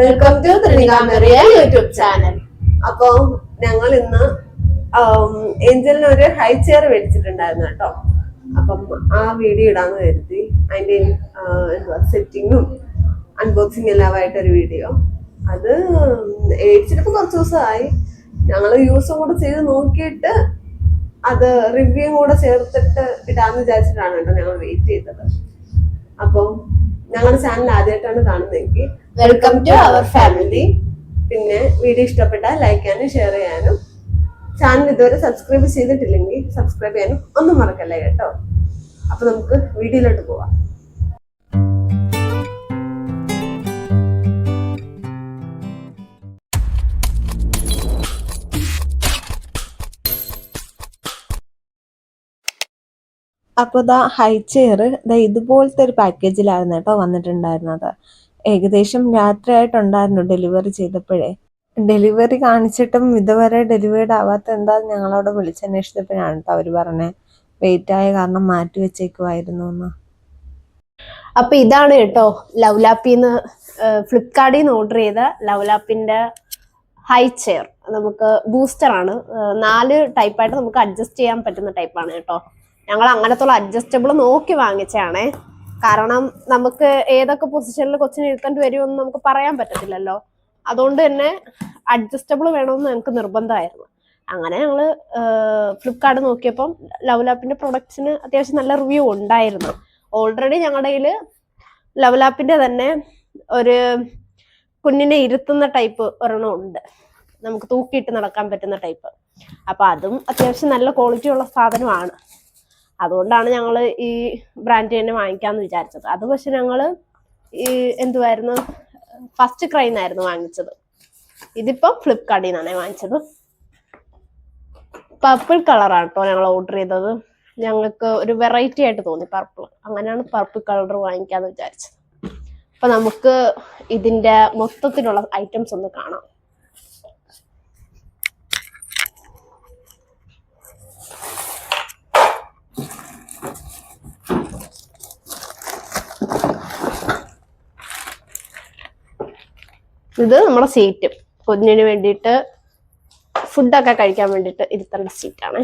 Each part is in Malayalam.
വെൽക്കം ടു ത്രിണികാമറിയ യൂട്യൂബ് ചാനൽ അപ്പോ ഞങ്ങൾ ഇന്ന് ഏഞ്ചലിന് ഒരു ഹൈ ചെയർ മേടിച്ചിട്ടുണ്ടായിരുന്നു കേട്ടോ. അപ്പം ആ വീഡിയോ ഇടാന്ന് കരുതി അതിന്റെ എന്താ സെറ്റിങ്ങും അൺബോക്സിങ് എല്ലാമായിട്ടൊരു വീഡിയോ. അത് മേടിച്ചിട്ട് കുറച്ച് ദിവസമായി. ഞങ്ങൾ യൂസും കൂടെ ചെയ്ത് നോക്കിയിട്ട് അത് റിവ്യൂ കൂടെ ചേർത്തിട്ട് ഇടാന്ന് വിചാരിച്ചിട്ടാണ് കേട്ടോ ഞങ്ങൾ വെയിറ്റ് ചെയ്തത്. അപ്പം ഞങ്ങളുടെ ചാനൽ ആദ്യമായിട്ടാണ് കാണുന്നതെങ്കിൽ വെൽക്കം ടു അവർ ഫാമിലി പിന്നെ വീഡിയോ ഇഷ്ടപ്പെട്ടാൽ ലൈക്ക് ചെയ്യാനും ഷെയർ ചെയ്യാനും. ചാനൽ ഇതുവരെ സബ്സ്ക്രൈബ് ചെയ്തിട്ടില്ലെങ്കിൽ സബ്സ്ക്രൈബ് ചെയ്യാനും ഒന്നും മറക്കല്ലേ കേട്ടോ? അപ്പൊ നമുക്ക് വീഡിയോയിലോട്ട് പോവാം. അപ്പോൾ ദാ ഹൈ ചെയർ ദാ ഇതുപോലത്തെ ഒരു പാക്കേജിലായിരുന്നു കേട്ടോ വന്നിട്ടുണ്ടായിരുന്നത്. ഏകദേശം രാത്രിയായിട്ടുണ്ടായിരുന്നു ഡെലിവറി ചെയ്തപ്പോഴേ. ഡെലിവറി കാണിച്ചിട്ടും ഇതുവരെ ഡെലിവേർഡ് ആവാത്ത എന്താ ഞങ്ങളവിടെ വിളിച്ചന്വേഷിച്ചപ്പോഴാണ് കേട്ടോ അവർ പറഞ്ഞത് വെയിറ്റ് ആയ കാരണം മാറ്റി വെച്ചേക്കുമായിരുന്നു എന്ന്. അപ്പൊ ഇതാണ് കേട്ടോ ലവ്ലാപ്പിന്ന് ഫ്ലിപ്കാർട്ടിൽ നിന്ന് ഓർഡർ ചെയ്ത ലവ്ലാപ്പിന്റെ ഹൈ ചെയർ നമുക്ക് ബൂസ്റ്റർ ആണ്. നാല് ടൈപ്പായിട്ട് നമുക്ക് അഡ്ജസ്റ്റ് ചെയ്യാൻ പറ്റുന്ന ടൈപ്പാണ് കേട്ടോ. ഞങ്ങൾ അങ്ങനത്തുള്ള അഡ്ജസ്റ്റബിൾ നോക്കി വാങ്ങിച്ചതാണേ. കാരണം നമുക്ക് ഏതൊക്കെ പൊസിഷനിൽ കൊച്ചിനെ ഇരുത്തേണ്ടി വരുമെന്ന് നമുക്ക് പറയാൻ പറ്റത്തില്ലല്ലോ. അതുകൊണ്ട് തന്നെ അഡ്ജസ്റ്റബിൾ വേണമെന്ന് ഞങ്ങൾക്ക് നിർബന്ധമായിരുന്നു. അങ്ങനെ ഞങ്ങൾ ഫ്ലിപ്കാർട്ട് നോക്കിയപ്പം ലവലാപ്പിന്റെ പ്രൊഡക്ട്സിന് അത്യാവശ്യം നല്ല റിവ്യൂ ഉണ്ടായിരുന്നു. ഓൾറെഡി ഞങ്ങളുടെ കയ്യിൽ ലെവലാപ്പിന്റെ തന്നെ ഒരു കുഞ്ഞിനെ ഇരുത്തുന്ന ടൈപ്പ് ഒരെണ്ണം ഉണ്ട്. നമുക്ക് തൂക്കിയിട്ട് നടക്കാൻ പറ്റുന്ന ടൈപ്പ് അപ്പൊ അതും അത്യാവശ്യം നല്ല ക്വാളിറ്റി ഉള്ള സാധനമാണ്. അതുകൊണ്ടാണ് ഞങ്ങൾ ഈ ബ്രാൻഡ് തന്നെ വാങ്ങിക്കാന്ന് വിചാരിച്ചത്. അത് പക്ഷെ ഞങ്ങൾ ഈ എന്തുവായിരുന്നു ഫസ്റ്റ് ക്രൈന്നായിരുന്നു വാങ്ങിച്ചത്. ഇതിപ്പോ ഫ്ലിപ്കാർട്ടിൽ നിന്നാണ് വാങ്ങിച്ചത്. പർപ്പിൾ കളറാണ് കേട്ടോ ഞങ്ങൾ ഓർഡർ ചെയ്തത്. ഞങ്ങൾക്ക് ഒരു വെറൈറ്റി ആയിട്ട് തോന്നി പർപ്പിൾ അങ്ങനെയാണ് പർപ്പിൾ കളർ വാങ്ങിക്കാന്ന് വിചാരിച്ചത്. അപ്പൊ നമുക്ക് ഇതിന്റെ മൊത്തത്തിലുള്ള ഐറ്റംസ് ഒന്ന് കാണാം. ഇത് നമ്മുടെ സീറ്റ് കുഞ്ഞിന് വേണ്ടിയിട്ട് ഫുഡൊക്കെ കഴിക്കാൻ വേണ്ടിയിട്ട് ഇരുത്തേണ്ട സീറ്റാണ്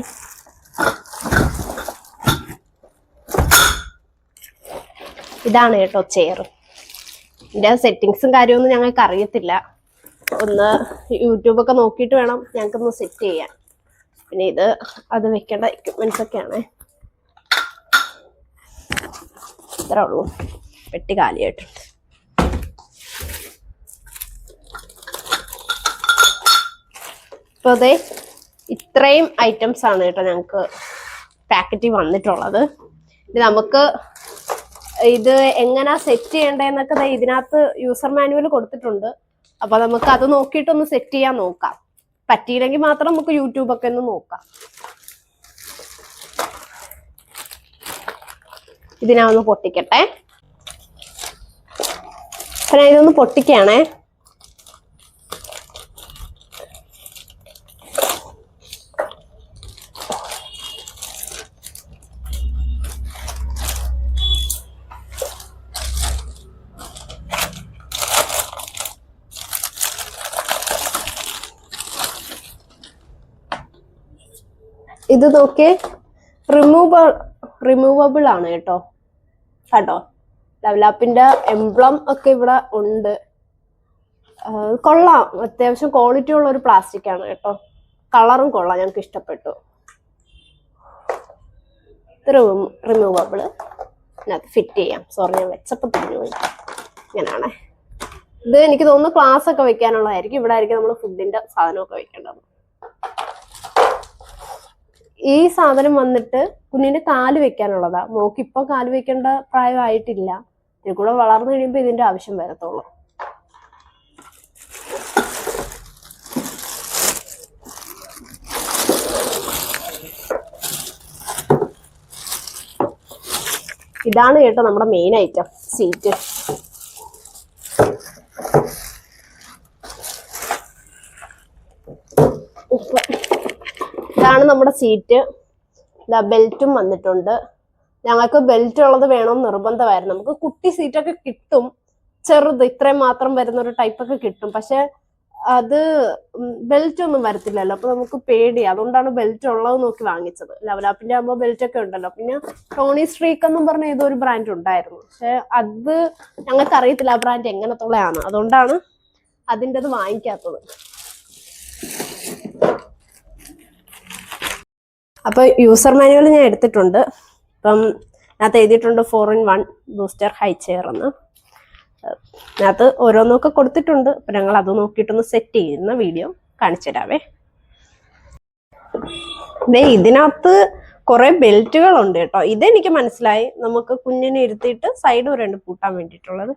ഇതാണ് കേട്ടോ ചെയർ ഇതിന്റെ സെറ്റിങ്സും കാര്യമൊന്നും ഞങ്ങൾക്ക് അറിയത്തില്ല. ഒന്ന് യൂട്യൂബൊക്കെ നോക്കിയിട്ട് വേണം ഞങ്ങൾക്കൊന്ന് സെറ്റ് ചെയ്യാൻ. പിന്നെ ഇത് അത് വെക്കേണ്ട എക്യുപ്മെന്റ്സ് ഒക്കെയാണ്. ഇത്രേ ഉള്ളൂ. പെട്ടി കാലിയായിട്ടുണ്ട്. ഇപ്പൊ അതെ ഇത്രയും ഐറ്റംസ് ആണ് കേട്ടോ ഞങ്ങൾക്ക് പാക്കറ്റിൽ വന്നിട്ടുള്ളത്. ഇനി നമുക്ക് ഇത് എങ്ങനാ സെറ്റ് ചെയ്യേണ്ടതെന്നൊക്കെ ഇതിനകത്ത് യൂസർ മാനുവൽ കൊടുത്തിട്ടുണ്ട്. അപ്പൊ നമുക്ക് അത് നോക്കിയിട്ടൊന്ന് സെറ്റ് ചെയ്യാൻ നോക്കാം. പറ്റിയില്ലെങ്കിൽ മാത്രം നമുക്ക് യൂട്യൂബ് ഒക്കെ ഒന്ന് നോക്കാം. ഇതിനാ ഒന്ന് പൊട്ടിക്കട്ടെ. ഞാൻ ഇതൊന്ന് പൊട്ടിക്കുകയാണേ. ഇത് നോക്കിയേ റിമൂവബിൾ റിമൂവബിൾ ആണ് കേട്ടോ. കേട്ടോ ഡെവലപ്പിന്റെ എംബ്ലം ഒക്കെ ഇവിടെ ഉണ്ട്. കൊള്ളാം. അത്യാവശ്യം ക്വാളിറ്റി ഉള്ള ഒരു പ്ലാസ്റ്റിക് ആണ് കേട്ടോ. കളറും കൊള്ളാം. ഞങ്ങൾക്ക് ഇഷ്ടപ്പെട്ടു. റിമൂവബിൾ ഇതിനകത്ത് ഫിറ്റ് ചെയ്യാം. സോറി ഞാൻ വെച്ചപ്പോൾ തിരിഞ്ഞു പോയി. ഇങ്ങനെയാണേ ഇത് എനിക്ക് തോന്നുന്നു ക്ലാസ് ഒക്കെ വെക്കാനുള്ളതായിരിക്കും. ഇവിടെ ആയിരിക്കും നമ്മൾ ഫുഡിന്റെ സാധനമൊക്കെ വെക്കേണ്ടത്. ഈ സാധനം വന്നിട്ട് കുഞ്ഞിന്റെ കാൽ വെക്കാനുള്ളതാ. മോക്ക് ഇപ്പൊ കാൽ വെക്കേണ്ട പ്രായമായിട്ടില്ല. ഇതിൽ കൂടെ വളർന്നു കഴിയുമ്പോൾ ഇതിന്റെ ആവശ്യം വരത്തുള്ളൂ. ഇതാണ് കേട്ടോ നമ്മുടെ മെയിൻ ഐറ്റം സീറ്റ് ഇതാണ് നമ്മുടെ സീറ്റ് ഇതാ ബെൽറ്റും വന്നിട്ടുണ്ട്. ഞങ്ങൾക്ക് ബെൽറ്റ് ഉള്ളത് വേണം നിർബന്ധമായിരുന്നു. നമുക്ക് കുട്ടി സീറ്റൊക്കെ കിട്ടും. ചെറുത് ഇത്രയും മാത്രം വരുന്ന ഒരു ടൈപ്പ് ഒക്കെ കിട്ടും. പക്ഷെ അത് ബെൽറ്റ് ഒന്നും വരത്തില്ലല്ലോ. അപ്പൊ നമുക്ക് പേടി. അതുകൊണ്ടാണ് ബെൽറ്റ് ഉള്ളത് നോക്കി വാങ്ങിച്ചത്. ലവലാപ്പിന്റെ ആകുമ്പോൾ ബെൽറ്റ് ഒക്കെ ഉണ്ടല്ലോ. പിന്നെ ടോണി സ്ട്രീക്ക് എന്നും പറഞ്ഞ ഏതോ ഒരു ബ്രാൻഡ് ഉണ്ടായിരുന്നു. പക്ഷെ അത് ഞങ്ങൾക്ക് അറിയത്തില്ല ആ ബ്രാൻഡ് എങ്ങനത്തുള്ളതാണ്. അതുകൊണ്ടാണ് അതിന്റെത് വാങ്ങിക്കാത്തത്. അപ്പൊ യൂസർ മാനുവൽ ഞാൻ എടുത്തിട്ടുണ്ട്. അപ്പം അതിനകത്ത് എഴുതിയിട്ടുണ്ട് four in one booster high chair എന്ന്. അതിനകത്ത് ഓരോന്നൊക്കെ കൊടുത്തിട്ടുണ്ട്. അപ്പൊ ഞങ്ങൾ അത് നോക്കിയിട്ടൊന്ന് സെറ്റ് ചെയ്യുന്ന വീഡിയോ കാണിച്ചു തരാവേ. ദേ ഇതിനകത്ത് കുറെ ബെൽറ്റുകളുണ്ട് കേട്ടോ. ഇതെനിക്ക് മനസ്സിലായി. നമുക്ക് കുഞ്ഞിനെ ഇരുത്തിയിട്ട് സൈഡ് വരെയുണ്ട് പൂട്ടാൻ വേണ്ടിയിട്ടുള്ളത്.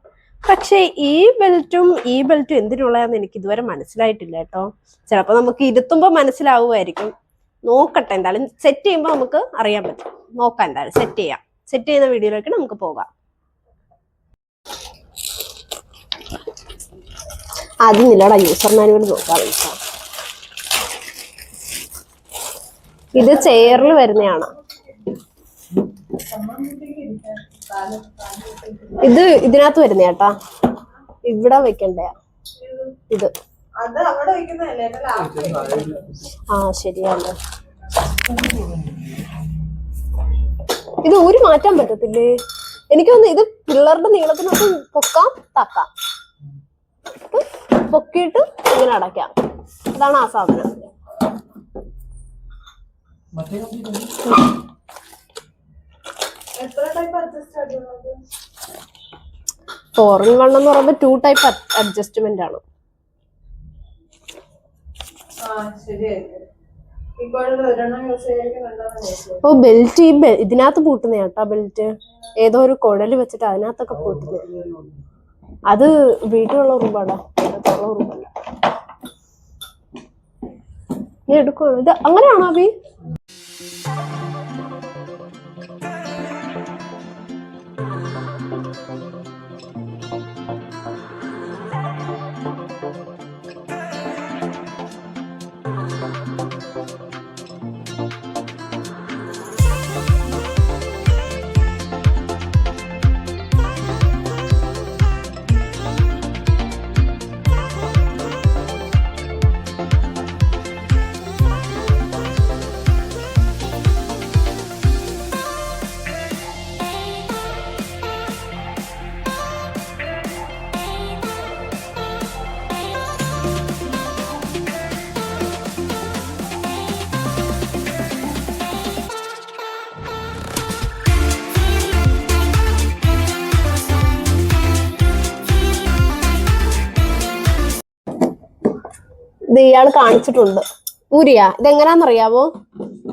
പക്ഷേ ഈ ബെൽറ്റും ഈ ബെൽറ്റും എന്തിനുള്ളതെന്ന് എനിക്ക് ഇതുവരെ മനസ്സിലായിട്ടില്ല കേട്ടോ. ചിലപ്പോൾ നമുക്ക് ഇരുത്തുമ്പോൾ മനസ്സിലാവുമായിരിക്കും. നോക്കട്ടെ എന്തായാലും സെറ്റ് ചെയ്യുമ്പോൾ നമുക്ക് അറിയാൻ പറ്റും. നോക്കാം എന്തായാലും സെറ്റ് ചെയ്യാം. സെറ്റ് ചെയ്ത വീഡിയോയിലേക്ക് നമുക്ക് പോകാം. ആദ്യം നിലയുടെ യൂസർ മാനുവൽ നോക്കാം ഇത് ചെയറിൽ വരുന്നതാണ് ഇത് ഇതിനകത്ത് വരുന്നേട്ടാ ഇവിടെ വെക്കണ്ടയാ. ഇത്. ആ ശരിയാണ്. ഇത് ഊരി മാറ്റാൻ പറ്റത്തില്ലേ? എനിക്ക് തോന്നുന്നു ഇത് പിള്ളേരുടെ നീളത്തിനൊക്കെ പൊക്കാം തക്കാം. പൊക്കിയിട്ട് ഇങ്ങനെ അടയ്ക്കാം. അതാണ് ആ സാധനം. ഫോറിൻ വണ്ണം എന്ന് പറയുമ്പോൾ ടു ടൈപ്പ് അഡ്ജസ്റ്റ്മെന്റ് ആണ് ആ ശരിയായിരിക്കും ഇപ്പോഴും ഒരെണ്ണം യൂസ് ചെയ്യാൻ രണ്ടെണ്ണം ഓ ബെൽറ്റ് ഈ ഇതിനകത്ത് പൂട്ടുന്ന കേട്ടാ ബെൽറ്റ് ഏതോ ഒരു കുഴൽ വെച്ചിട്ട് അതിനകത്തൊക്കെ പൂട്ടുന്ന. അത് വീട്ടിലുള്ള ഉറുമ്പാടാ. ഉറുമ്പല്ല. നീ എടുക്കുവാണ്? ഇത് അങ്ങനെയാണോ അബി ഇത് ഇയാൾ കാണിച്ചിട്ടുണ്ട്. ഊരിയാ ഇതെങ്ങനാന്നറിയാവോ?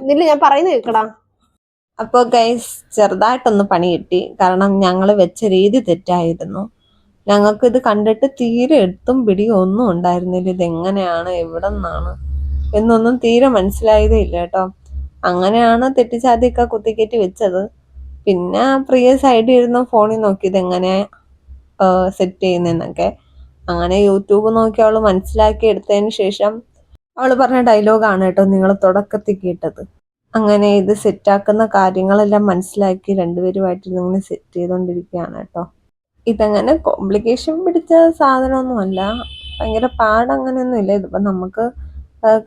ഇതിൽ ഞാൻ പറയുന്നത് കേക്കടാ. അപ്പോൾ ഗൈസ് ചെറുതായിട്ടൊന്ന് പണി കിട്ടി. കാരണം ഞങ്ങൾ വെച്ച രീതി തെറ്റായിരുന്നു. ഞങ്ങൾക്ക് ഇത് കണ്ടിട്ട് തീരെ എടുത്തും പിടിയും ഒന്നും ഉണ്ടായിരുന്നില്ല. ഇതെങ്ങനെയാണ് എവിടെ നിന്നാണ് എന്നൊന്നും തീരെ മനസ്സിലായതേ ഇല്ല കേട്ടോ. അങ്ങനെയാണ് തെറ്റിച്ചാതിയൊക്കെ കുത്തിക്കയറ്റി വെച്ചത്. പിന്നെ പ്രിയ സൈഡിൽ ഇരുന്ന് ഫോണിൽ നോക്കി ഇതെങ്ങനെ സെറ്റ് ചെയ്യുന്നതെന്നൊക്കെ. അങ്ങനെ യൂട്യൂബ് നോക്കി അവൾ മനസ്സിലാക്കി എടുത്തതിന് ശേഷം അവൾ പറഞ്ഞ ഡയലോഗാണ് കേട്ടോ നിങ്ങൾ തുടക്കത്തിൽ കേട്ടത്. അങ്ങനെ ഇത് സെറ്റാക്കുന്ന കാര്യങ്ങളെല്ലാം മനസ്സിലാക്കി രണ്ടുപേരുമായിട്ട് ഇതിങ്ങനെ സെറ്റ് ചെയ്തുകൊണ്ടിരിക്കുകയാണ് കേട്ടോ. ഇതങ്ങനെ കോംപ്ലിക്കേഷൻ പിടിച്ച സാധനമൊന്നുമല്ല. ഭയങ്കര പാടങ്ങനെയൊന്നും ഇല്ല. ഇതിപ്പോൾ നമുക്ക്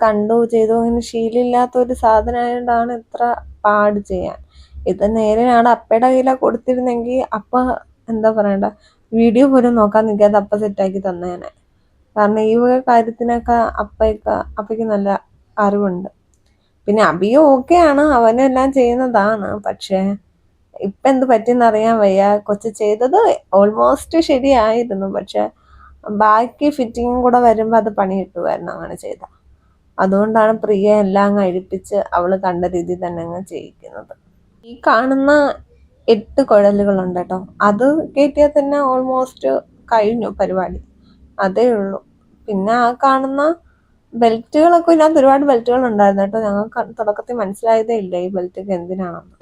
കണ്ടു ചെയ്തു അങ്ങനെ ശീലമില്ലാത്ത ഒരു സാധനമായതുകൊണ്ടാണ് ഇത്ര പാട് ചെയ്യാൻ. ഇത് നേരെയാണ് അപ്പയുടെ കയ്യിലാണ് കൊടുത്തിരുന്നെങ്കിൽ അപ്പ എന്താ പറയണ്ട? വീഡിയോ പോലും നോക്കാൻ നിൽക്കാതെ അപ്പ സെറ്റാക്കി തന്നേനെ കാരണം ഈ വക കാര്യത്തിനൊക്കെ അപ്പയൊക്കെ അപ്പയ്ക്ക് നല്ല അറിവുണ്ട്. പിന്നെ അബിയും ഓക്കെയാണ് അവനും എല്ലാം ചെയ്യുന്നതാണ്. പക്ഷേ ഇപ്പം എന്ത് പറ്റിയെന്ന് അറിയാൻ വയ്യ. കൊച്ചു ചെയ്തത് ഓൾമോസ്റ്റ് ശരിയായിരുന്നു. പക്ഷെ ബാക്കി ഫിറ്റിങ്ങും കൂടെ വരുമ്പോൾ അത് പണി കിട്ടുമായിരുന്നു അങ്ങനെ ചെയ്ത. അതുകൊണ്ടാണ് പ്രിയ എല്ലാം അങ്ങ് അഴിപ്പിച്ച് അവൾ കണ്ട രീതി തന്നെ അങ്ങ് ചെയ്യിക്കുന്നത്. ഈ കാണുന്ന എട്ട് കുഴലുകളുണ്ട് കേട്ടോ. അത് കയറ്റിയാൽ തന്നെ ഓൾമോസ്റ്റ് കഴിഞ്ഞു പരിപാടി. അതേ ഉള്ളൂ. പിന്നെ ആ കാണുന്ന ബെൽറ്റുകളൊക്കെ ഇതിനകത്ത് ഒരുപാട് ബെൽറ്റുകൾ ഉണ്ടായിരുന്നു കേട്ടോ. ഞങ്ങൾക്ക് തുടക്കത്തിൽ മനസ്സിലായതേ ഇല്ല ഈ ബെൽറ്റൊക്കെ എന്തിനാണെന്ന്.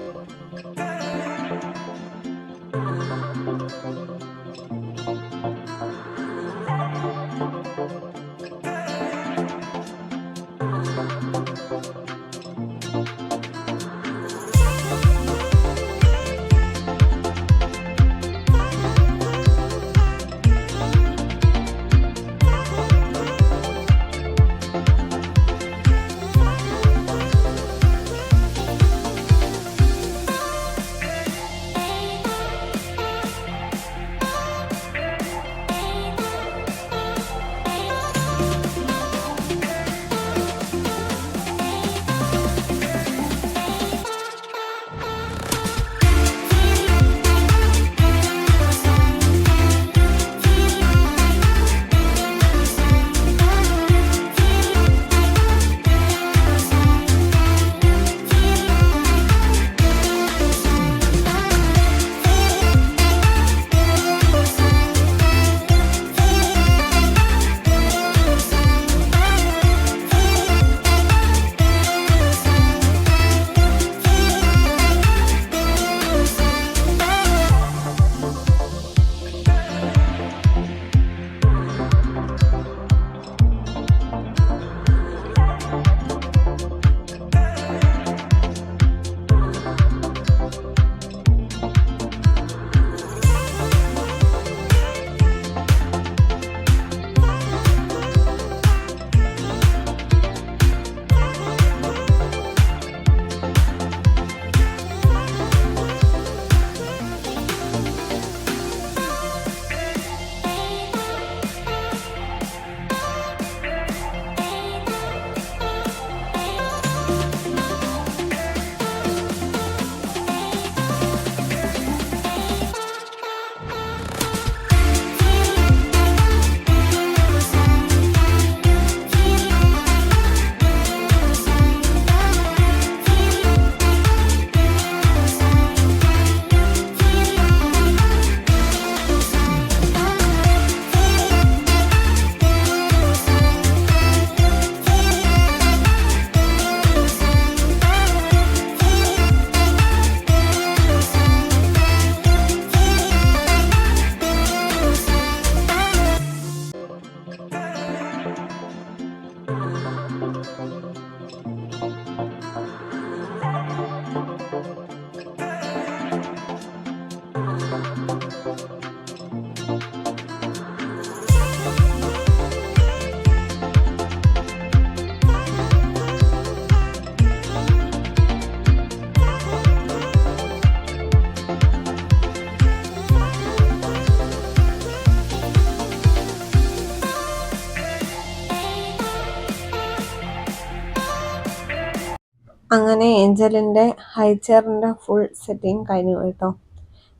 അങ്ങനെ ഏഞ്ചലിന്റെ ഹൈ ചെയറിന്റെ ഫുൾ സെറ്റിങ് കഴിഞ്ഞു കേട്ടോ.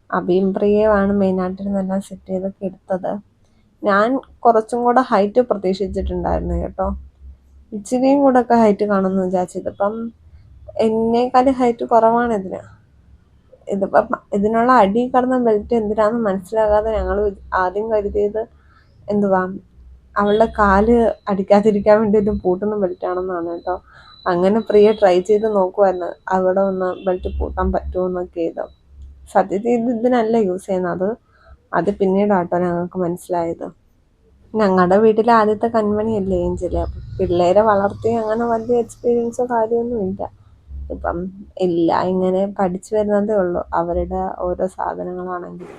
അബിയും പ്രിയയുമാണ് മെയിനായിട്ടിരുന്നെല്ലാം സെറ്റ് ചെയ്തൊക്കെ എടുത്തത്. ഞാൻ കുറച്ചും കൂടെ ഹൈറ്റ് പ്രതീക്ഷിച്ചിട്ടുണ്ടായിരുന്നു കേട്ടോ. ഇച്ചിരിയും കൂടെ ഒക്കെ ഹൈറ്റ് കാണുമെന്ന് വിചാരിച്ചത് ഇപ്പം എന്നേക്കാളും ഹൈറ്റ് കുറവാണ് ഇതിന്. ഇതിപ്പം ഇതിനുള്ള അടി കടന്ന ബെൽറ്റ് എന്തിനാന്ന് മനസ്സിലാകാതെ ഞങ്ങൾ ആദ്യം കരുതിയത് എന്തുവാ? അവളുടെ കാൽ അടിക്കാതിരിക്കാൻ വേണ്ടി ഒരു പൂട്ടുന്ന ബെൽറ്റാണെന്നാണ് കേട്ടോ. അങ്ങനെ പ്രിയ ട്രൈ ചെയ്ത് നോക്കുമായിരുന്നു അവിടെ ഒന്ന് ബെൽറ്റ് പൂട്ടാൻ പറ്റുമോ എന്നൊക്കെ ചെയ്തു സത്യത്തിൽ ഇത് ഇതിനല്ല യൂസ് ചെയ്യുന്നത്. അത് പിന്നീടാട്ടോ ഞങ്ങൾക്ക് മനസ്സിലായത്. ഞങ്ങളുടെ വീട്ടിലെ ആദ്യത്തെ കൺമണിയല്ലേ ഏഞ്ചൽ പിള്ളേരെ വളർത്തി അങ്ങനെ വലിയ എക്സ്പീരിയൻസോ കാര്യമൊന്നും ഇല്ല. ഇപ്പം ഇല്ല ഇങ്ങനെ പഠിച്ചു വരുന്നതേ ഉള്ളൂ. അവരുടെ ഓരോ സാധനങ്ങളാണെങ്കിൽ.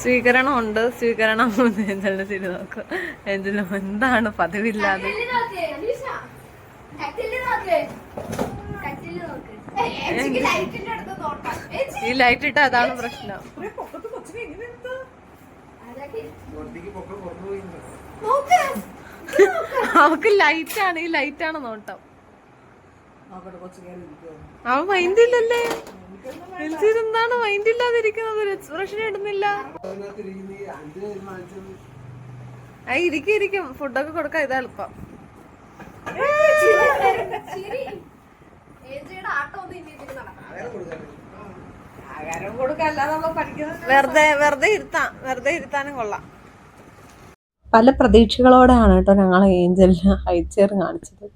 സ്വീകരണമുണ്ട്. സ്വീകരണം ഏഞ്ചലിന്റെ നോക്ക്. ഏഞ്ചലും എന്താണ് പതിവില്ലാതെ? ഈ ലൈറ്റ് ഇട്ട അതാണ് പ്രശ്നം. അവക്ക് ലൈറ്റ് ആണ് ഈ ലൈറ്റ് ആണ് നോട്ടം അവ മൈൻഡ് ഇല്ലല്ലേ? എൽസിയിൽ എന്താണ് മൈൻഡ് ഇല്ലാതിരിക്കുന്നത്. ഒരു എക്സ്പ്രഷൻ ഇടുന്നില്ല. ആ ഇരിക്കും ഇരിക്കും. ഫുഡൊക്കെ കൊടുക്കാൻ ഇതാ എളുപ്പം. വെറുതെ വെറുതെ ഇരുത്താം വെറുതെ ഇരുത്താനും കൊള്ളാം. പല പ്രതീക്ഷകളോടെയാണ് കേട്ടോ ഞങ്ങൾ ഏഞ്ചലിന് അയച്ചേർ കാണിച്ചത്.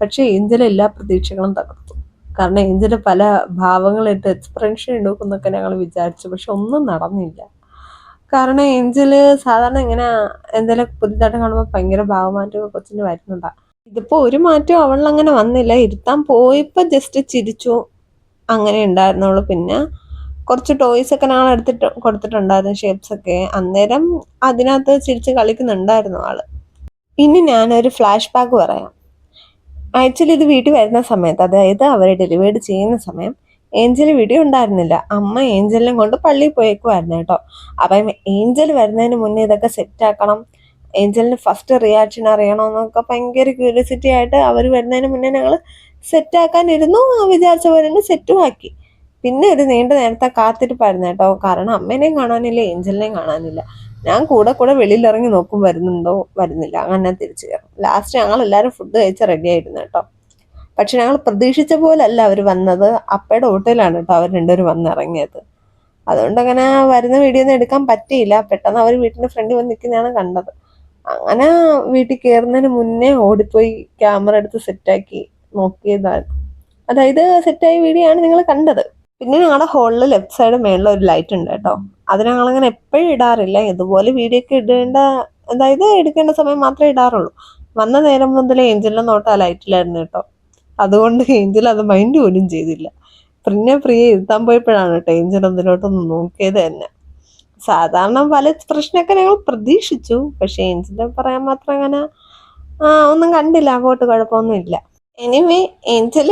പക്ഷേ ഏഞ്ചൽ എല്ലാ പ്രതീക്ഷകളും തകർത്തു. കാരണം ഏഞ്ചൽ പല ഭാവങ്ങളിട്ട് എക്സ്പ്രഷൻ എടുക്കുന്നൊക്കെ ഞങ്ങൾ വിചാരിച്ചു പക്ഷെ ഒന്നും നടന്നില്ല. കാരണം ഏഞ്ചൽ സാധാരണ ഇങ്ങനെ എന്തെങ്കിലും പുതിയതായിട്ട് കാണുമ്പോൾ ഭയങ്കര ഭാവമാറ്റം കൊച്ചിന് വരുന്നതാണ് ഇതിപ്പോൾ ഒരു മാറ്റവും അവളിലങ്ങനെ വന്നില്ല. ഇരുത്താൻ പോയപ്പോൾ ജസ്റ്റ് ചിരിച്ചു. അങ്ങനെ ഉണ്ടായിരുന്നുള്ളൂ. പിന്നെ കുറച്ച് ടോയ്സ് ഒക്കെ ഞങ്ങൾ എടുത്തിട്ട് കൊടുത്തിട്ടുണ്ടായിരുന്നു ഷേപ്സ് ഒക്കെ. അന്നേരം അതിനകത്ത് ചിരിച്ച് കളിക്കുന്നുണ്ടായിരുന്നു ആൾ. ഇനി ഞാനൊരു ഫ്ലാഷ് ബാക്ക് പറയാം. ആക്ച്വലി ഇത് വീട്ടിൽ വരുന്ന സമയത്ത് അതായത് അവരെ ഡെലിവേർഡ് ചെയ്യുന്ന സമയം ഏഞ്ചൽ വീട്ടിൽ ഉണ്ടായിരുന്നില്ല. അമ്മ ഏഞ്ചലിനെ കൊണ്ട് പള്ളിയിൽ പോയേക്കുമായിരുന്നു കേട്ടോ. അപ്പം ഏഞ്ചൽ വരുന്നതിന് മുന്നേ ഇതൊക്കെ സെറ്റ് ആക്കണം. ഏഞ്ചലിന് ഫസ്റ്റ് റിയാക്ഷൻ അറിയണമെന്നൊക്കെ ഭയങ്കര ക്യൂരിയോസിറ്റി ആയിട്ട് അവർ വരുന്നതിന് മുന്നേ ഞങ്ങൾ സെറ്റാക്കാനിരുന്നു വിചാരിച്ച പോലെ തന്നെ സെറ്റും ആക്കി. പിന്നെ ഒരു നീണ്ട നേരത്തെ കാത്തിരിപ്പായിരുന്നു കേട്ടോ. കാരണം അമ്മേനെയും കാണാനില്ല ഏഞ്ചലിനെയും കാണാനില്ല. ഞാൻ കൂടെ കൂടെ വെളിയിലിറങ്ങി നോക്കും വരുന്നുണ്ടോ വരുന്നില്ല. അങ്ങനെ തിരിച്ചു കയറും. ലാസ്റ്റ് ഞങ്ങൾ എല്ലാവരും ഫുഡ് കഴിച്ച് റെഡി ആയിരുന്നു കേട്ടോ. പക്ഷെ ഞങ്ങൾ പ്രതീക്ഷിച്ച പോലല്ല അവർ വന്നത്. അപ്പയുടെ ഹോട്ടലാണ് കേട്ടോ അവർ രണ്ടുപേരും വന്നിറങ്ങിയത്. അതുകൊണ്ട് അങ്ങനെ വരുന്ന വീഡിയോ ഒന്നും എടുക്കാൻ പറ്റിയില്ല. പെട്ടെന്ന് അവർ വീട്ടിന്റെ ഫ്രണ്ടിൽ വന്ന് നിൽക്കുന്നതാണ് കണ്ടത്. അങ്ങനെ വീട്ടിൽ കയറുന്നതിന് മുന്നേ ഓടിപ്പോയി ക്യാമറ എടുത്ത് സെറ്റാക്കി നോക്കിയതാണ്. അതായത് സെറ്റായ വീഡിയോ ആണ് നിങ്ങൾ കണ്ടത്. പിന്നെ ഞങ്ങളുടെ ഹോളിൽ ലെഫ്റ്റ് സൈഡ് മേളിൽ ഒരു ലൈറ്റ് ഉണ്ട് കേട്ടോ. അത് ഞങ്ങളങ്ങനെ എപ്പോഴും ഇടാറില്ല. ഇതുപോലെ വീഡിയോ ഒക്കെ ഇടേണ്ട അതായത് എടുക്കേണ്ട സമയം മാത്രമേ ഇടാറുള്ളൂ. വന്ന നേരം മുതൽ ഏഞ്ചലിനെ നോട്ടം ആ ലൈറ്റിലായിരുന്നു കേട്ടോ. അതുകൊണ്ട് ഏഞ്ചൽ അത് മൈൻഡ് പോലും ചെയ്തില്ല. പിന്നെ പ്രിയ ഇരുത്താൻ പോയപ്പോഴാണ് കേട്ടോ ഏഞ്ചൽ ഒന്നിലോട്ടൊന്ന് നോക്കിയത് തന്നെ. സാധാരണ പല പ്രശ്നമൊക്കെ ഞങ്ങൾ പ്രതീക്ഷിച്ചു. പക്ഷെ ഏഞ്ചലിന്റെ പറയാൻ മാത്രം അങ്ങനെ ഒന്നും കണ്ടില്ല. അങ്ങോട്ട് കുഴപ്പമൊന്നും ഇല്ല. എനിവേ ഏഞ്ചൽ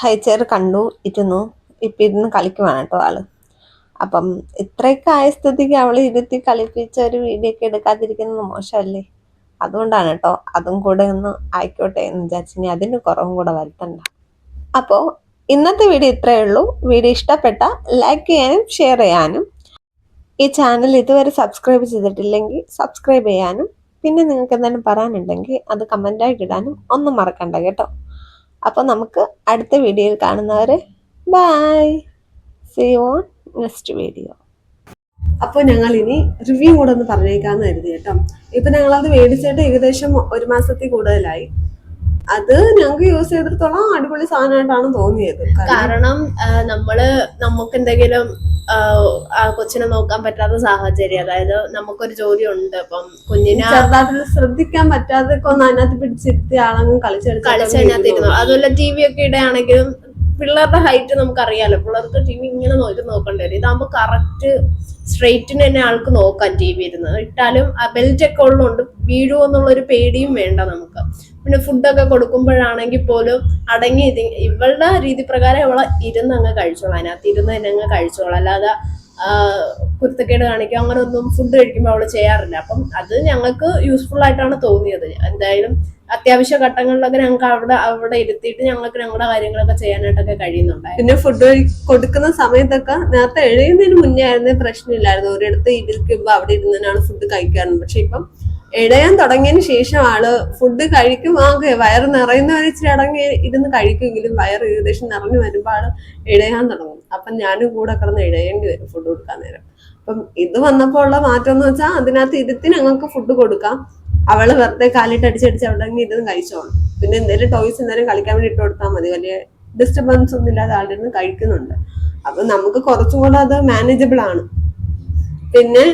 ഹൈച്ചെയർ കണ്ടു ഇരുന്നു. ഇപ്പം ഇരുന്ന് കളിക്കുവാണ് കേട്ടോ ആൾ. അപ്പം ഇത്രയൊക്കെ ആയ സ്ഥിതിക്ക് അവൾ ഇരുത്തി കളിപ്പിച്ച ഒരു വീഡിയോ ഒക്കെ എടുക്കാതിരിക്കുന്നത് മോശമല്ലേ? അതുകൊണ്ടാണ് കേട്ടോ. അതും കൂടെ ഒന്ന് ആയിക്കോട്ടെ എന്ന് വിചാരിച്ചു ഇനി അതിന് കുറവും കൂടെ വരുത്തണ്ട. അപ്പോൾ ഇന്നത്തെ വീഡിയോ ഇത്രയേ ഉള്ളൂ. വീഡിയോ ഇഷ്ടപ്പെട്ട ലൈക്ക് ചെയ്യാനും ഷെയർ ചെയ്യാനും ഈ ചാനൽ ഇതുവരെ സബ്സ്ക്രൈബ് ചെയ്തിട്ടില്ലെങ്കിൽ സബ്സ്ക്രൈബ് ചെയ്യാനും പിന്നെ നിങ്ങൾക്ക് എന്തെങ്കിലും പറയാനുണ്ടെങ്കിൽ അത് കമന്റായിട്ട് ഇടാനും ഒന്നും മറക്കണ്ട കേട്ടോ. അപ്പോൾ നമുക്ക് അടുത്ത വീഡിയോയിൽ കാണുന്നവരെ bye see on next video അപ്പോൾ ഞങ്ങൾ ഇനി റിവ്യൂ കൂടെ ഒന്ന് പറഞ്ഞേക്കാമെന്ന് കരുതി കേട്ടോ. ഇപ്പം ഞങ്ങളത് മേടിച്ചിട്ട് ഏകദേശം ഒരു മാസത്തിൽ കൂടുതലായി. അത് ഞങ്ങൾക്ക് യൂസ് ചെയ്തിടത്തോളം അടിപൊളി സാധനമായിട്ടാണ് തോന്നിയത്. കാരണം നമ്മൾ നമുക്ക് എന്തെങ്കിലും കൊച്ചിനെ നോക്കാൻ പറ്റാത്ത സാഹചര്യം അതായത് നമുക്കൊരു ജോലി ഉണ്ട് അപ്പം കുഞ്ഞിനെ ചെറുതായിട്ട് ശ്രദ്ധിക്കാൻ പറ്റാതെ ഒന്ന് അതിനകത്ത് പിടിച്ചിരുത്തി ആളങ്ങ് കളിച്ചെടുത്ത് കളിച്ചതിനകത്ത് ഇരുന്നു. അതുപോലെ ടി വി ഒക്കെ ഇടുകയാണെങ്കിലും പിള്ളേരുടെ ഹൈറ്റ് നമുക്കറിയാലോ. പിള്ളേർക്ക് ടി വി ഇങ്ങനെ നോക്കി നോക്കേണ്ടി വരും. ഇതാകുമ്പോൾ കറക്റ്റ് സ്ട്രെയിറ്റിന് തന്നെ ആൾക്ക് നോക്കാം ടി വി ഇരുന്ന്. ഇട്ടാലും ആ ബെൽറ്റ് ഒക്കെ ഉള്ളതുകൊണ്ട് വീഴുമോ എന്നുള്ളൊരു പേടിയും വേണ്ട നമുക്ക്. പിന്നെ ഫുഡൊക്കെ കൊടുക്കുമ്പോഴാണെങ്കിൽ പോലും അടങ്ങി ഇത് ഇവളുടെ രീതി പ്രകാരം ഇവളെ ഇരുന്ന് അങ്ങ് കഴിച്ചോളാം. അതിനകത്ത് ഇരുന്ന് തന്നെ അങ്ങ് കഴിച്ചോളാം. അല്ലാതെ കുരുത്തക്കേട് കാണിക്കുക അങ്ങനെ ഒന്നും ഫുഡ് കഴിക്കുമ്പോൾ അവൾ ചെയ്യാറില്ല. അപ്പം അത് ഞങ്ങൾക്ക് യൂസ്ഫുൾ ആയിട്ടാണ് തോന്നിയത്. എന്തായാലും അത്യാവശ്യ ഘട്ടങ്ങളിലൊക്കെ ഞങ്ങൾക്ക് അവിടെ അവിടെ ഇരുത്തിയിട്ട് ഞങ്ങൾക്ക് ഞങ്ങളുടെ കാര്യങ്ങളൊക്കെ ചെയ്യാനായിട്ടൊക്കെ കഴിയുന്നുണ്ടായി പിന്നെ ഫുഡ് കൊടുക്കുന്ന സമയത്തൊക്കെ നേരത്തെ എഴുതുന്നതിന് മുന്നേ ആയിരുന്നേ പ്രശ്നമില്ലായിരുന്നു. ഒരിടത്ത് ഇരിക്കുമ്പോൾ അവിടെ ഇരുന്നതിനാണ് ഫുഡ് കഴിക്കാറുണ്ട് പക്ഷെ ഇപ്പം ഇഴയാൻ തുടങ്ങിയതിന് ശേഷമാണ് ഫുഡ് കഴിക്കും. ആകെ വയറ് നിറയുന്നവരെ ഇച്ചിരി അടങ്ങി ഇരുന്ന് കഴിക്കുമെങ്കിലും വയറ് ഏകദേശം നിറഞ്ഞു വരുമ്പോൾ ആൾ ഇഴയാൻ തുടങ്ങും. അപ്പം ഞാനും കൂടെ കിടന്ന് ഇടയേണ്ടി വരും ഫുഡ് കൊടുക്കാൻ നേരം. അപ്പം ഇത് വന്നപ്പോൾ ഉള്ള മാറ്റം എന്ന് വെച്ചാൽ അതിനകത്ത് ഇരുത്തിന് ഞങ്ങൾക്ക് ഫുഡ് കൊടുക്കാം. അവൾ വെറുതെ കാലിട്ട് അടിച്ചടിച്ച് അവിടെ ഇരുന്ന് കഴിച്ചോളും. പിന്നെ എന്തെങ്കിലും ടോയ്സ് എന്തെങ്കിലും കളിക്കാൻ വേണ്ടി ഇട്ട് കൊടുത്താൽ മതി. വലിയ ഡിസ്റ്റർബൻസ് ഒന്നും ഇല്ലാതെ ആളുടെ ഇരുന്ന് കഴിക്കുന്നുണ്ട്. അപ്പൊ നമുക്ക് കുറച്ചും കൂടെ അത് മാനേജബിൾ ആണ്. പിന്നെ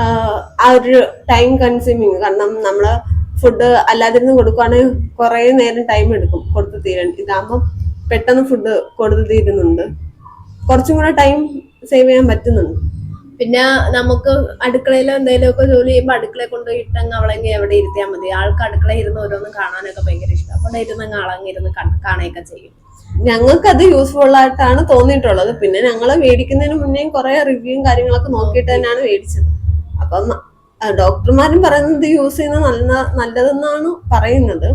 ആ ഒരു ടൈം കൺസ്യൂമിങ് കാരണം നമ്മൾ ഫുഡ് അല്ലാതിരുന്ന് കൊടുക്കുവാണെങ്കിൽ കുറെ നേരം ടൈം എടുക്കും കൊടുത്തു തീരാൻ. ഇതാകുമ്പോൾ പെട്ടെന്ന് ഫുഡ് കൊടുത്തു തീരുന്നുണ്ട്. കുറച്ചും കൂടെ ടൈം സേവ് ചെയ്യാൻ പറ്റുന്നുണ്ട്. പിന്നെ നമുക്ക് അടുക്കളയിൽ എന്തെങ്കിലുമൊക്കെ ജോലി ചെയ്യുമ്പോൾ അടുക്കളയിൽ കൊണ്ടുപോയി ഇട്ടങ്ങ് അവളെങ്കിൽ എവിടെ ഇരുത്തിയാൽ മതി. ആൾക്ക് അടുക്കളയിൽ ഇരുന്ന് ഓരോന്ന് കാണാനൊക്കെ ഭയങ്കര ഇഷ്ടം. അവിടെ ഇരുന്നങ്ങ് അളങ്ങിരുന്ന് ഇരുന്ന് കാണുകയൊക്കെ ചെയ്യും. ഞങ്ങൾക്ക് അത് യൂസ്ഫുൾ ആയിട്ടാണ് തോന്നിയിട്ടുള്ളത്. പിന്നെ ഞങ്ങൾ മേടിക്കുന്നതിന് മുന്നേ കുറെ റിവ്യൂവും കാര്യങ്ങളൊക്കെ നോക്കിയിട്ട് തന്നെയാണ് മേടിച്ചത്. അപ്പം ഡോക്ടർമാരും പറയുന്നത് യൂസ് ചെയ്യുന്നത് നല്ല നല്ലതെന്നാണ് പറയുന്നത്.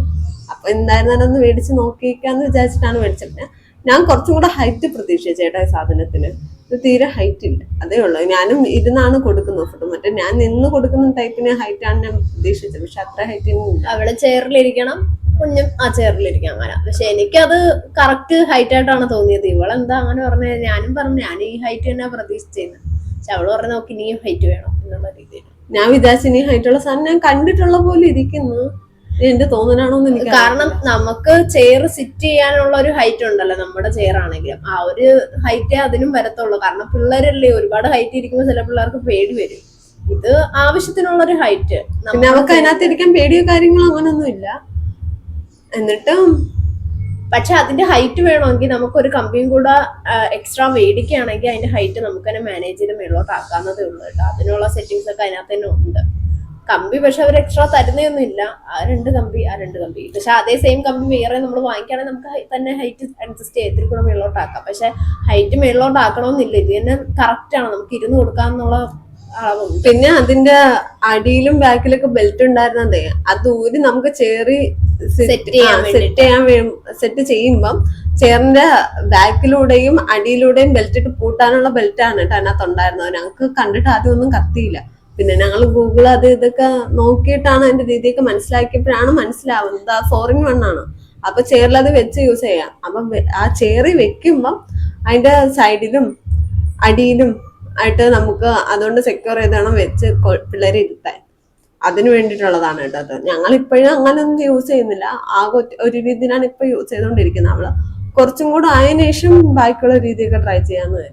അപ്പൊ എന്തായിരുന്നാലും ഒന്ന് മേടിച്ച് നോക്കിക്കാന്ന് വിചാരിച്ചിട്ടാണ് മേടിച്ചത്. ഞാൻ കുറച്ചും കൂടെ ഹൈറ്റ് പ്രതീക്ഷിച്ചു ചേട്ടാ ഈ സാധനത്തിന്. ഇത് തീരെ ഹൈറ്റ് ഇല്ല. അതേ ഉള്ളൂ. ഞാനും ഇരുന്നാണ് കൊടുക്കുന്നത് ഫുഡ് മറ്റേ ഞാൻ നിന്ന് കൊടുക്കുന്ന ടൈപ്പിന് ഹൈറ്റ് ആണ് ഞാൻ പ്രതീക്ഷിച്ചത്. പക്ഷെ അത്ര ഹൈറ്റ് അവിടെ ചെയറിലിരിക്കണം കുഞ്ഞും ആ ചെയറിലിരിക്കാൻ വരാം. പക്ഷെ എനിക്കത് കറക്റ്റ് ഹൈറ്റ് ആയിട്ടാണ് തോന്നിയത്. ഇവളെന്താ അങ്ങനെ പറഞ്ഞ ഞാനും പറഞ്ഞു ഞാൻ ഈ ഹൈറ്റ് തന്നെ പ്രതീക്ഷിച്ചത് പക്ഷെ അവൾ പറഞ്ഞ നോക്കി ഇനിയും ഹൈറ്റ് വേണം. എന്നുള്ള രീതിയിൽ. ഞാൻ വിചാരിച്ചു ഹൈറ്റുള്ള സാധനം ഞാൻ കണ്ടിട്ടുള്ള പോലെ ഇരിക്കുന്നു. എന്റെ തോന്നലാണോ എനിക്ക് കാരണം നമുക്ക് ചെയർ സിറ്റ് ചെയ്യാനുള്ള ഒരു ഹൈറ്റ് ഉണ്ടല്ലോ നമ്മുടെ ചെയർ ആണെങ്കിലും. ആ ഒരു ഹൈറ്റേ അതിനും വരത്തുള്ളൂ. കാരണം പിള്ളേരല്ലേ ഒരുപാട് ഹൈറ്റ് ഇരിക്കുമ്പോൾ ചില പിള്ളേർക്ക് പേടി വരും. ഇത് ആവശ്യത്തിനുള്ള ഒരു ഹൈറ്റ് നമുക്ക് അതിനകത്ത് ഇരിക്കാൻ പേടിയോ കാര്യങ്ങളോ അങ്ങനൊന്നും ഇല്ല. എന്നിട്ടും പക്ഷെ അതിന്റെ ഹൈറ്റ് വേണമെങ്കിൽ നമുക്ക് ഒരു കമ്പിയും കൂടെ എക്സ്ട്രാ മേടിക്കുകയാണെങ്കിൽ അതിന്റെ ഹൈറ്റ് നമുക്ക് തന്നെ മാനേജ് ചെയ്ത് മേളോട്ട് ആക്കാവുന്നതേ ഉള്ളൂ കേട്ടോ. അതിനുള്ള സെറ്റിങ്സ് ഒക്കെ അതിനകത്ത് തന്നെ ഉണ്ട്. കമ്പി പക്ഷെ അവർ എക്സ്ട്രാ തരുന്നൊന്നും ഇല്ല ആ രണ്ട് കമ്പി ആ രണ്ട് കമ്പി. പക്ഷെ അതേ സെയിം കമ്പി വേറെ നമ്മൾ വാങ്ങിക്കുകയാണെങ്കിൽ നമുക്ക് തന്നെ ഹൈറ്റ് അഡ്ജസ്റ്റ് ചെയ്ത് ഇത്തിരി കൂടെ മേളോട്ടാക്കാം പക്ഷെ ഹൈറ്റ് മേളോട്ടാക്കണമെന്നില്ല ഇത് തന്നെ ആണ്. നമുക്ക് ഇരുന്ന് കൊടുക്കാന്നുള്ള പിന്നെ അതിന്റെ അടിയിലും ബാക്കിലൊക്കെ ബെൽറ്റ് ഉണ്ടായിരുന്നതേ. അത് ഊരി നമുക്ക് ചേറി സെറ്റ് ചെയ്യാം സെറ്റ് ചെയ്യാൻ സെറ്റ് ചെയ്യുമ്പം ചേറിന്റെ ബാക്കിലൂടെയും അടിയിലൂടെയും ബെൽറ്റ് ഇട്ട് പൂട്ടാനുള്ള ബെൽറ്റ് ആണ് കേട്ടോ അതിനകത്ത് ഉണ്ടായിരുന്നത്. ഞങ്ങൾക്ക് കണ്ടിട്ട് ആദ്യം ഒന്നും കത്തിയില്ല. പിന്നെ ഞങ്ങൾ ഗൂഗിൾ അത് ഇതൊക്കെ നോക്കിയിട്ടാണ് അതിന്റെ രീതിയൊക്കെ മനസ്സിലാക്കിയപ്പോഴാണ് മനസ്സിലാവുന്നത്. ആ ഫോറിൻ വണ്ണാണ് അപ്പൊ ചെയറിൽ അത് വെച്ച് യൂസ് ചെയ്യാം. അപ്പൊ ആ ചെയറി വെക്കുമ്പം അതിന്റെ സൈഡിലും അടിയിലും ആയിട്ട് നമുക്ക് അതുകൊണ്ട് സെക്യൂർ ചെയ്ത് വേണം വെച്ച് പിള്ളേരെ ഇരുത്താൻ. അതിന് വേണ്ടിയിട്ടുള്ളതാണ് കേട്ടോ അത്. ഞങ്ങൾ ഇപ്പോഴും അങ്ങനെയൊന്നും യൂസ് ചെയ്യുന്നില്ല ആ ഒരു രീതിയിലാണ് ഇപ്പൊ യൂസ് ചെയ്തുകൊണ്ടിരിക്കുന്നത് അവൾ. കുറച്ചും കൂടെ ആയതിനു ശേഷം ബാക്കിയുള്ള രീതിയൊക്കെ ട്രൈ ചെയ്യാന്ന്.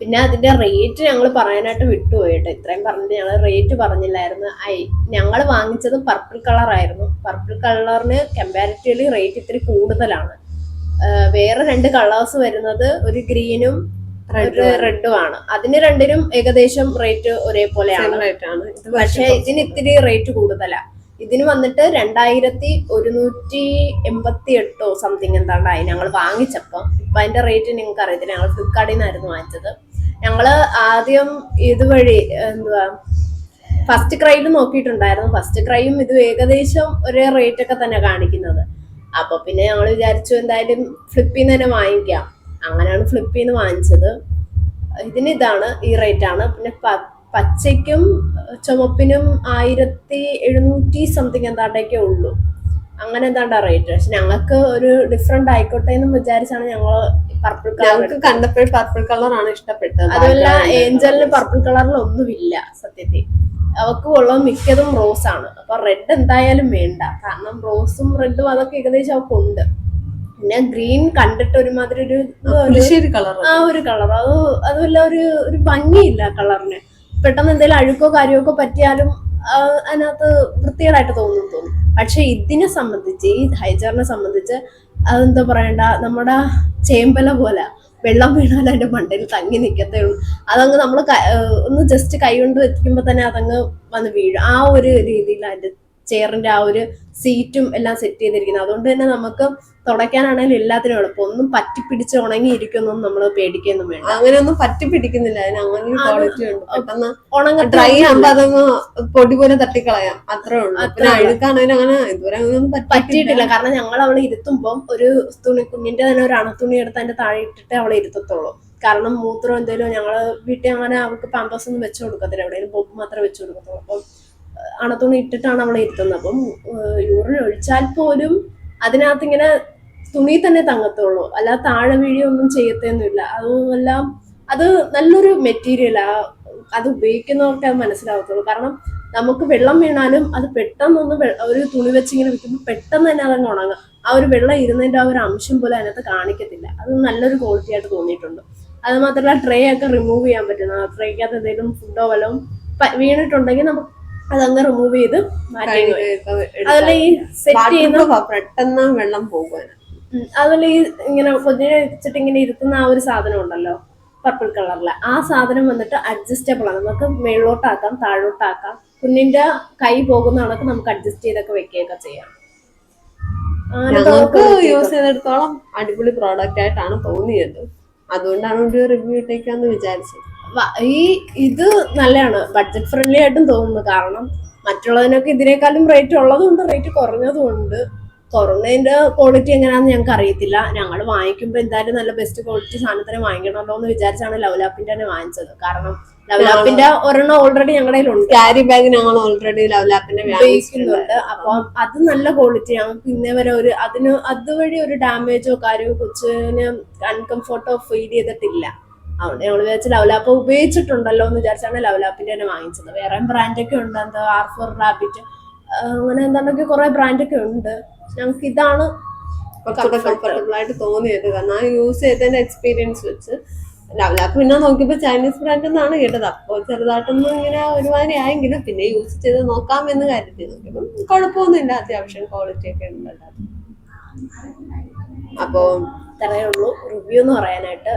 പിന്നെ അതിന്റെ റേറ്റ് ഞങ്ങൾ പറയാനായിട്ട് വിട്ടുപോയി കേട്ടോ. ഇത്രയും പറഞ്ഞിട്ട് ഞങ്ങൾ റേറ്റ് പറഞ്ഞില്ലായിരുന്നു. ഐ ഞങ്ങൾ വാങ്ങിച്ചത് പർപ്പിൾ കളർ ആയിരുന്നു. പർപ്പിൾ കളറിന് കമ്പാരിറ്റീവ്ലി റേറ്റ് ഇത്തിരി കൂടുതലാണ്. വേറെ രണ്ട് കളേഴ്സ് വരുന്നത് ഒരു ഗ്രീനും ഒരു റെഡും ആണ്. അതിന് രണ്ടിനും ഏകദേശം റേറ്റ് ഒരേപോലെയാണ്. പക്ഷെ ഇതിന് ഇത്തിരി റേറ്റ് കൂടുതലാ. ഇതിന് വന്നിട്ട് രണ്ടായിരത്തി ഒരുന്നൂറ്റി എൺപത്തി എട്ടോ സംതിങ് എന്താണ്ടായി ഞങ്ങൾ വാങ്ങിച്ചപ്പോ. ഇപ്പൊ അതിന്റെ റേറ്റ് നിങ്ങൾക്ക് അറിയത്തില്ല ഞങ്ങൾ ഫ്ലിപ്കാർട്ടിൽ നിന്നായിരുന്നു വാങ്ങിച്ചത്. ഞങ്ങൾ ആദ്യം ഇതുവഴി എന്തുവാ ഫസ്റ്റ് ക്രൈയിൽ നോക്കിയിട്ടുണ്ടായിരുന്നു. ഫസ്റ്റ് ക്രൈയും ഇത് ഏകദേശം ഒരേ റേറ്റ് ഒക്കെ തന്നെ കാണിക്കുന്നത്. അപ്പൊ പിന്നെ ഞങ്ങൾ വിചാരിച്ചു എന്തായാലും ഫ്ലിപ്പിൽ നിന്ന് തന്നെ വാങ്ങിക്കാം. അങ്ങനെയാണ് ഫ്ലിപ്പ് നിന്ന് വാങ്ങിച്ചത്. ഇതിന് ഇതാണ് ഈ റേറ്റ് ആണ്. പിന്നെ പച്ചയ്ക്കും ചുമപ്പിനും ആയിരത്തി എഴുന്നൂറ്റി സംതിങ് എന്താണ്ടൊക്കെ ഉള്ളൂ. അങ്ങനെ എന്താണ്ടാ റേറ്റ് പക്ഷെ ഞങ്ങൾക്ക് ഒരു ഡിഫറെന്റ് ആയിക്കോട്ടെ എന്ന് വിചാരിച്ചാണ് ഞങ്ങൾ പർപ്പിൾ കളർ കണ്ടപ്പോൾ പർപ്പിൾ കളർ ആണ് ഇഷ്ടപ്പെട്ടത്. അതുമല്ല ഏഞ്ചലിന് പർപ്പിൾ കളറിൽ ഒന്നുമില്ല സത്യത്തിൽ. അവക്ക് ഉള്ളത് മിക്കതും റോസ് ആണ്. അപ്പൊ റെഡ് എന്തായാലും വേണ്ട. കാരണം റോസും റെഡും അതൊക്കെ ഏകദേശം അവക്കുണ്ട്. പിന്നെ ഗ്രീൻ കണ്ടിട്ട് ഒരുമാതിരി ഒരു ആ ഒരു കളർ അത് അതുമല്ല ഒരു ഒരു ഭംഗിയില്ല കളറിന് പെട്ടെന്ന് എന്തെങ്കിലും അഴുക്കോ കാര്യമൊക്കെ പറ്റിയാലും അതിനകത്ത് വൃത്തികേടായിട്ട് തോന്നും തോന്നും. പക്ഷെ ഇതിനെ സംബന്ധിച്ച് ഈ ഹൈജറിനെ സംബന്ധിച്ച് അതെന്താ പറയണ്ട നമ്മുടെ ചേമ്പല പോലെ വെള്ളം വീണാൽ അതിന്റെ മണ്ടയിൽ തങ്ങി നിൽക്കത്തേ ഉള്ളൂ അതങ്ങ് നമ്മൾ ഒന്ന് ജസ്റ്റ് കൈ കൊണ്ട് വെക്കുമ്പോൾ തന്നെ അതങ്ങ് വന്ന് വീഴും. ആ ഒരു രീതിയിൽ അതിന്റെ ചെയറിന്റെ ആ ഒരു സീറ്റും എല്ലാം സെറ്റ് ചെയ്തിരിക്കുന്നത്. അതുകൊണ്ട് തന്നെ നമുക്ക് തുടയ്ക്കാനാണെങ്കിലും എല്ലാത്തിനും എളുപ്പം. ഒന്നും പറ്റിപ്പിടിച്ച് ഉണങ്ങിയിരിക്കുന്നൊന്നും നമ്മൾ പേടിക്കൊന്നും വേണ്ട. അങ്ങനെയൊന്നും പറ്റി പിടിക്കുന്നില്ല അതിന് അങ്ങനെ ക്വാളിറ്റി ഉണ്ട്. പെട്ടെന്ന് ഉണങ്ങ ഡ്രൈ ആകുമ്പോ അതങ്ങ് പൊടി പോലെ തട്ടിക്കളയാം. അത്രേ ഉള്ളൂ. പിന്നെ. അഴുക്കാണെങ്കിലും അങ്ങനെ ഇതുവരെ പറ്റിയിട്ടില്ല. കാരണം ഞങ്ങൾ അവളെ ഇരുത്തുമ്പോൾ ഒരു തുണി കുഞ്ഞിന്റെ തന്നെ ഒരു അണത്തുണി എടുത്ത് അതിന്റെ താഴെ ഇട്ടിട്ട് അവളെ ഇരുത്തത്തുള്ളൂ. കാരണം മൂത്രം എന്തെങ്കിലും ഞങ്ങൾ വീട്ടിൽ അങ്ങനെ അവൾക്ക് പാമ്പസ് ഒന്നും വെച്ചു കൊടുക്കത്തില്ല. എവിടെയെങ്കിലും ബൊബ് മാത്രമേ വെച്ചു കൊടുക്കത്തുള്ളൂ. അപ്പം അണത്തുണി ഇട്ടിട്ടാണ് അവളെ ഇരുത്തുന്നത് അപ്പം യൂറിൻ ഒഴിച്ചാൽ പോലും അതിനകത്ത് ഇങ്ങനെ തുണി തന്നെ തങ്ങത്തുള്ളൂ. അല്ലാതെ താഴെ വീഴിയൊന്നും ചെയ്യത്തൊന്നുമില്ല അതുമെല്ലാം അത് നല്ലൊരു മെറ്റീരിയലാ അത് ഉപയോഗിക്കുന്നവർക്ക് അത് മനസ്സിലാവത്തുള്ളൂ. കാരണം നമുക്ക് വെള്ളം വീണാലും അത് പെട്ടെന്നൊന്ന് ഒരു തുണി വെച്ചിങ്ങനെ വെക്കുമ്പോൾ പെട്ടെന്ന് തന്നെ അതങ്ങ് ഉണങ്ങും. ആ ഒരു വെള്ളം ഇരുന്നതിന്റെ ആ ഒരു അംശം പോലും അതിനകത്ത് കാണിക്കത്തില്ല. അത് നല്ലൊരു ക്വാളിറ്റി ആയിട്ട് തോന്നിയിട്ടുണ്ട്. അത് മാത്രമല്ല ട്രേ ഒക്കെ റിമൂവ് ചെയ്യാൻ പറ്റുന്ന ട്രേക്കകത്ത് എന്തെങ്കിലും ഫുഡോ വല്ലതും വീണിട്ടുണ്ടെങ്കിൽ നമുക്ക് അതങ്ങ് റിമൂവ് ചെയ്ത് മാറ്റി അതുപോലെ ഈ സെറ്റ് ചെയ്യുന്ന പെട്ടെന്ന് വെള്ളം അതുപോലെ ഈ ഇങ്ങനെ കൊഞ്ഞിനെ വെച്ചിട്ട് ഇങ്ങനെ ഇരുത്തുന്ന ആ ഒരു സാധനം ഉണ്ടല്ലോ പർപ്പിൾ കളറിലെ ആ സാധനം വന്നിട്ട് അഡ്ജസ്റ്റബിൾ ആണ്. നമുക്ക് മേളിലോട്ടാക്കാം താഴോട്ടാക്കാം. കുഞ്ഞിന്റെ കൈ പോകുന്ന കണക്ക് നമുക്ക് അഡ്ജസ്റ്റ് ചെയ്തൊക്കെ വെക്കുകയൊക്കെ ചെയ്യാം. ഞങ്ങൾക്ക് നമുക്ക് യൂസ് ചെയ്തെടുത്തോളം അടിപൊളി പ്രോഡക്റ്റ് ആയിട്ടാണ് തോന്നിയത്. അതുകൊണ്ടാണ് ഒരു റിവ്യൂ ഇട്ടേക്കാന്ന് വിചാരിച്ചത്. ഈ ഇത് നല്ലതാണ്. ബഡ്ജറ്റ് ഫ്രണ്ട്ലി ആയിട്ടും തോന്നുന്നു. കാരണം മറ്റുള്ളതിനൊക്കെ ഇതിനേക്കാളും റേറ്റ് ഉള്ളതുകൊണ്ട് റേറ്റ് കുറഞ്ഞതുകൊണ്ട് കുറഞ്ഞതിന്റെ ക്വാളിറ്റി എങ്ങനെയാണെന്ന് ഞങ്ങൾക്ക് അറിയത്തില്ല. ഞങ്ങൾ വാങ്ങിക്കുമ്പോൾ എന്തായാലും നല്ല ബെസ്റ്റ് ക്വാളിറ്റി സാധനത്തിന് വാങ്ങിക്കണമല്ലോ എന്ന് വിചാരിച്ചാണ് ലവലാപ്പിന്റെ തന്നെ വാങ്ങിച്ചത്. കാരണം ലവലാപ്പിന്റെ ഒരെണ്ണം ഓൾറെഡി ഞങ്ങളുടെ കയ്യിലുണ്ട്. ക്യാരി ബാഗ് ഞങ്ങൾ ഓൾറെഡി ലവലാപ്പിന്റെ ഉപയോഗിക്കുന്നുണ്ട്. അപ്പം അത് നല്ല ക്വാളിറ്റി ഞങ്ങൾക്ക് ഇന്നേ വരെ ഒരു അതിന് അതുവഴി ഒരു ഡാമേജോ കാര്യമോ കൊച്ചിന് അൺകംഫർട്ടോ ഫീൽ ചെയ്തിട്ടില്ല. അതുകൊണ്ട് ഞങ്ങൾ വിചാരിച്ച ലവലാപ്പ് ഉപയോഗിച്ചിട്ടുണ്ടല്ലോ എന്ന് വിചാരിച്ചാണ് ലവലാപ്പിന്റെ തന്നെ വാങ്ങിച്ചത്. വേറെ ബ്രാൻഡൊക്കെ ഉണ്ട്. എന്താ ആർ ഫോർ റാബിറ്റ് അങ്ങനെ എന്താണ്ടൊക്കെ കുറെ ബ്രാൻഡൊക്കെ ഉണ്ട്. ഞങ്ങൾക്ക് ഇതാണ് കുറച്ചുകൂടെ കംഫർട്ടബിൾ ആയിട്ട് തോന്നിയത്. കാരണം ആ യൂസ് ചെയ്തതിന്റെ എക്സ്പീരിയൻസ് വെച്ച് ലവലാപ്പ് പിന്നെ നോക്കിയപ്പോ ചൈനീസ് ബ്രാൻഡ് എന്നാണ് കേട്ടത്. അപ്പോൾ ചെറുതായിട്ടൊന്നും ഇങ്ങനെ ഒരുമാതിരി ആയെങ്കിലും പിന്നെ യൂസ് ചെയ്ത് നോക്കാം എന്ന് കരുതി. നോക്കിയപ്പം കുഴപ്പമൊന്നുമില്ല അത്യാവശ്യം ക്വാളിറ്റി ഒക്കെ ഉണ്ടല്ലോ അപ്പോ ഇത്രയേ ഉള്ളൂ. റിവ്യൂ എന്ന് പറയാനായിട്ട്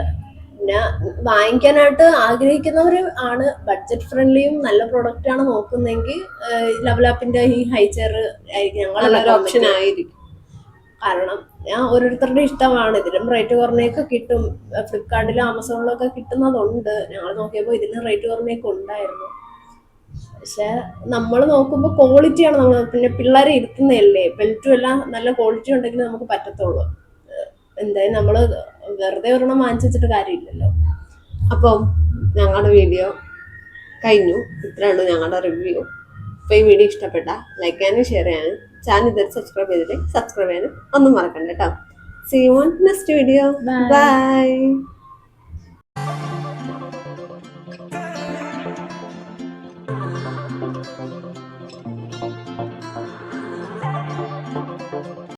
പിന്നെ വാങ്ങിക്കാനായിട്ട് ആഗ്രഹിക്കുന്നവർ ആണ്. ബഡ്ജറ്റ് ഫ്രണ്ട്ലിയും നല്ല പ്രൊഡക്റ്റ് ആണ് നോക്കുന്നെങ്കിൽ ലവലാപ്പിന്റെ ഈ ഹൈചെയർ ആയിരിക്കും ഞങ്ങൾ ഓപ്ഷൻ ആയിരിക്കും. കാരണം ഞാൻ ഓരോരുത്തരുടെ ഇഷ്ടമാണ്. ഇതിലും റേറ്റ് കുറഞ്ഞൊക്കെ കിട്ടും. ഫ്ലിപ്കാർട്ടിലും ആമസോണിലും ഒക്കെ കിട്ടുന്നതുണ്ട്. ഞങ്ങൾ നോക്കിയപ്പോൾ ഇതിലും റേറ്റ് കുറഞ്ഞൊക്കെ ഉണ്ടായിരുന്നു. പക്ഷെ നമ്മൾ നോക്കുമ്പോൾ ക്വാളിറ്റിയാണ് നമ്മൾ. പിന്നെ പിള്ളേരെ ഇരുത്തുന്നതല്ലേ? ബെൽറ്റും എല്ലാം നല്ല ക്വാളിറ്റി ഉണ്ടെങ്കിൽ നമുക്ക് പറ്റത്തുള്ളൂ. എന്തായാലും നമ്മൾ വെറുതെ ഒരെണ്ണം വാങ്ങിച്ചു വെച്ചിട്ട് കാര്യമില്ലല്ലോ. അപ്പം ഞങ്ങളുടെ വീഡിയോ കഴിഞ്ഞു. ഇത്രയാണ് ഞങ്ങളുടെ റിവ്യൂ അപ്പോൾ ഈ വീഡിയോ ഇഷ്ടപ്പെട്ട ലൈക്ക് ചെയ്യാനും ഷെയർ ചെയ്യാനും ചാനൽ ഇതുവരെ സബ്സ്ക്രൈബ് ചെയ്തിട്ട് സബ്സ്ക്രൈബ് ചെയ്യാനും ഒന്നും മറക്കണ്ട കേട്ടോ. See one next video bye